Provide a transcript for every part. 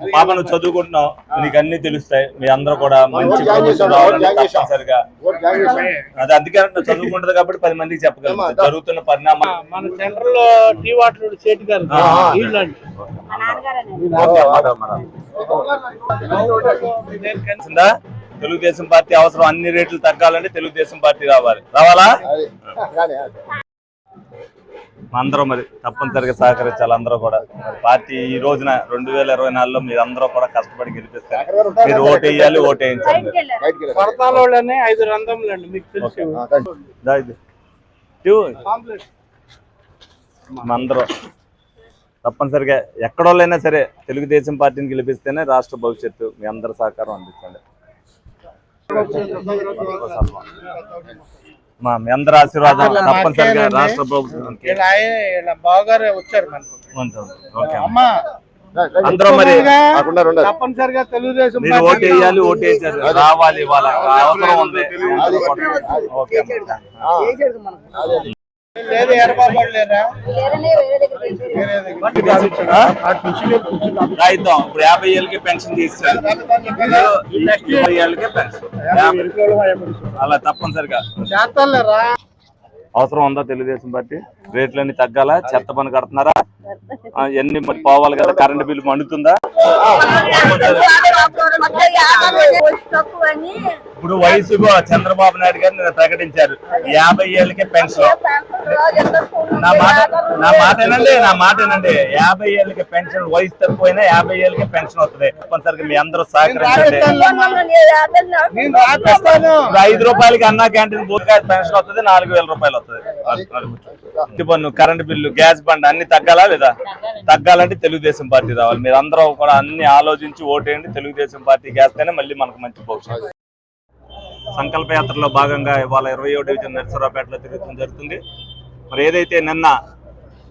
పాప నువ్వు చదువుకుంటున్నావు నీకు అన్ని తెలుస్తాయి. మీ అందరూ కూడా మంచి. తప్పనిసరిగా. అది అందుకే చదువుకుంటది కాబట్టి పది మందికి చెప్పగలరు జరుగుతున్న మన సెంటర్లో టీ వాటర్ గారు. తెలిసిందా? తెలుగుదేశం పార్టీ అవసరం అన్ని రేట్లు తగ్గాలంటే తెలుగుదేశం పార్టీ రావాలి. రావాలా. అందరూ మరి తప్పనిసరిగా సహకరించాలి అందరూ కూడా. పార్టీ ఈ రోజున రెండు వేల ఇరవై నాలుగులో మీరు అందరూ కూడా కష్టపడి గెలిపిస్తారు. మీరు ఓటు వేయాలి ఓటు. ఇవ్వు. అందరూ తప్పనిసరిగా ఎక్కడోళ్ళైనా సరే తెలుగుదేశం పార్టీని గెలిపిస్తేనే రాష్ట్ర భవిష్యత్తు మీ అందరి సహకారం అందించండి. మా అందరి ఆశీర్వాదం తప్పనిసరిగా రాష్ట్ర ప్రభుత్వానికి బావగారు వచ్చారు అమ్మా. అందరూ మరి. తప్పనిసరిగా తెలుగుదేశం మీరు ఓటు వేయాలి ఓటు వేసారు రావాలి ఇవాళ. అవసరం ఉంది. లేదు లేరా? రాయిద్దాం ఇప్పుడు యాభై ఏళ్ళకి పెన్షన్ తీస్తారు ఇరవై ఏళ్ళకే పెన్షన్. అలా తప్పనిసరిగా అవసరం ఉందా తెలుగుదేశం పార్టీ రేట్లన్నీ తగ్గాలా చెత్త పని కడుతున్నారా ఎన్ని మరి పోవాలి కదా కరెంట్ బిల్లు మండుతుందా ఇప్పుడు వయసుగా చంద్రబాబు నాయుడు గారు నిన్న ప్రకటించారు. యాభై ఏళ్ళకే పెన్షన్. నా మాట నా మాట ఏనండి నా మాట ఏనండి యాభై ఏళ్ళకి పెన్షన్ వయసు తక్కువైనా యాభై ఏళ్ళకి పెన్షన్ వస్తుంది. తప్పనిసరిగా మీ అందరూ సహకరించండి. నేను ఐదు రూపాయలకి అన్నా క్యాంటీన్ బూత్గా పెన్షన్ వస్తుంది నాలుగు వేల రూపాయలు వస్తుంది. పన్ను కరెంట్ బిల్లు గ్యాస్ బండ్ అన్ని తగ్గాలా లేదా? తగ్గాలంటే తెలుగుదేశం పార్టీ రావాలి. మీరు అందరూ కూడా అన్ని ఆలోచించి ఓటేయండి. తెలుగుదేశం పార్టీ వేస్తేనే మళ్ళీ మనకు మంచి భవిష్యత్తు. సంకల్పయాత్రలో భాగంగా ఇవాళ ఇరవై ఏడు డివిజన్ నరసరావుపేటలో తిరగడం జరుగుతుంది. మరి ఏదైతే నిన్న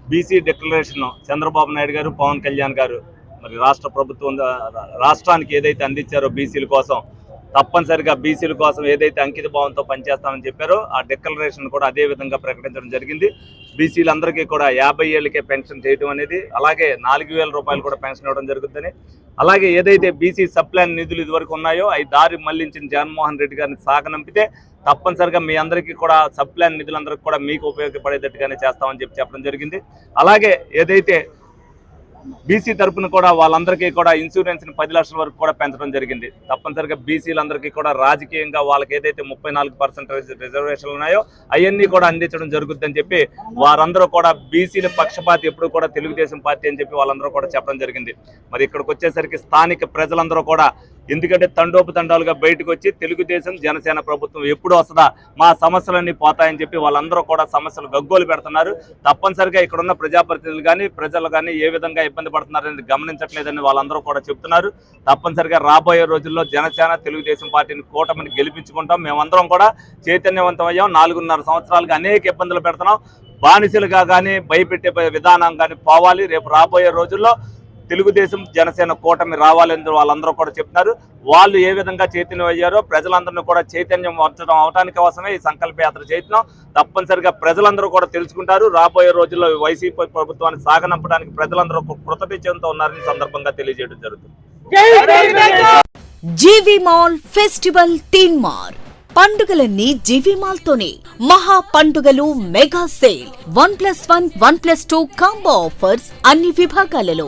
బీసీ డిక్లరేషన్ చంద్రబాబు నాయుడు గారు పవన్ కళ్యాణ్ గారు మరి రాష్ట్ర ప్రభుత్వం రా- రాష్ట్రానికి ఏదైతే అందించారో బీసీల కోసం తప్పనిసరిగా బీసీల కోసం ఏదైతే అంకిత భావంతో పనిచేస్తామని చెప్పారో ఆ డిక్లరేషన్ కూడా అదే విధంగా ప్రకటించడం జరిగింది. బీసీలందరికీ కూడా యాభై ఏళ్ళకే పెన్షన్ చేయడం అనేది అలాగే నాలుగు వేల రూపాయలు కూడా పెన్షన్ ఇవ్వడం జరుగుతుందని అలాగే ఏదైతే బీసీ సప్లాన్ నిధులు ఇదివరకు ఉన్నాయో అవి దారి మళ్ళించిన జగన్మోహన్ రెడ్డి గారిని సాగనంపితే తప్పనిసరిగా మీ అందరికీ కూడా సప్లాన్ నిధులందరికీ కూడా మీకు ఉపయోగపడేటట్టుగానే చేస్తామని చెప్పి చెప్పడం జరిగింది. అలాగే ఏదైతే బీసీ తరఫున కూడా వాళ్ళందరికీ కూడా ఇన్సూరెన్స్ని పది లక్షల వరకు కూడా పెంచడం జరిగింది. తప్పనిసరిగా బీసీలందరికీ కూడా రాజకీయంగా వాళ్ళకి ఏదైతే ముప్పై నాలుగు పర్సెంట్ రిజర్వేషన్లు ఉన్నాయో అవన్నీ కూడా అందించడం జరుగుతుందని చెప్పి వారందరూ కూడా బీసీల పక్షపాతి ఎప్పుడు కూడా తెలుగుదేశం పార్టీ అని చెప్పి వాళ్ళందరూ కూడా చెప్పడం జరిగింది. మరి ఇక్కడికి వచ్చేసరికి స్థానిక ప్రజలందరూ కూడా ఎందుకంటే తండోపతండాలుగా బయటకు వచ్చి తెలుగుదేశం జనసేన ప్రభుత్వం ఎప్పుడు వస్తుందా మా సమస్యలన్నీ పోతాయని చెప్పి వాళ్ళందరూ కూడా సమస్యలు గగ్గోలు పెడుతున్నారు. తప్పనిసరిగా ఇక్కడ ఉన్న ప్రజాప్రతినిధులు కానీ ప్రజలు కానీ ఏ విధంగా ఇబ్బంది పడుతున్నారనేది గమనించట్లేదని వాళ్ళందరూ కూడా చెప్తున్నారు. తప్పనిసరిగా రాబోయే రోజుల్లో జనసేన తెలుగుదేశం పార్టీని కూటమిని గెలిపించుకుంటాం. మేమందరం కూడా చైతన్యవంతం అయ్యాం. నాలుగున్నర సంవత్సరాలుగా అనేక ఇబ్బందులు పెడుతున్నాం. బానిసలుగా కానీ భయపెట్టే విధానం కానీ పోవాలి. రేపు రాబోయే రోజుల్లో తెలుగుదేశం జనసేన కూటమి రావాలని వాళ్ళందరూ కూడా చెప్తున్నారు వాళ్ళు ఏ విధంగా చైతన్యం అయ్యారో ప్రజలందరినీ కూడా చైతన్యం వచ్చడం అవడానికి కోసమే ఈ సంకల్ప యాత్ర చేస్తున్నాం. తప్పనిసరిగా ప్రజలందరూ కూడా తెలుసుకుంటారు. రాబోయే రోజుల్లో వైసీపీ ప్రభుత్వాన్ని సాగనంపడానికి ప్రజలందరూ కృతనిశ్చయంతో ఉన్నారని సందర్భంగా తెలియజేయడం జరుగుతుంది. జీవి మాల్ ఫెస్టివల్ తీన్ మార్. పండుగలన్నీ జీవి మాల్ తోనే మహా పండుగలు mega sale. One plus one one plus two combo offers అన్ని విభాగాలలో.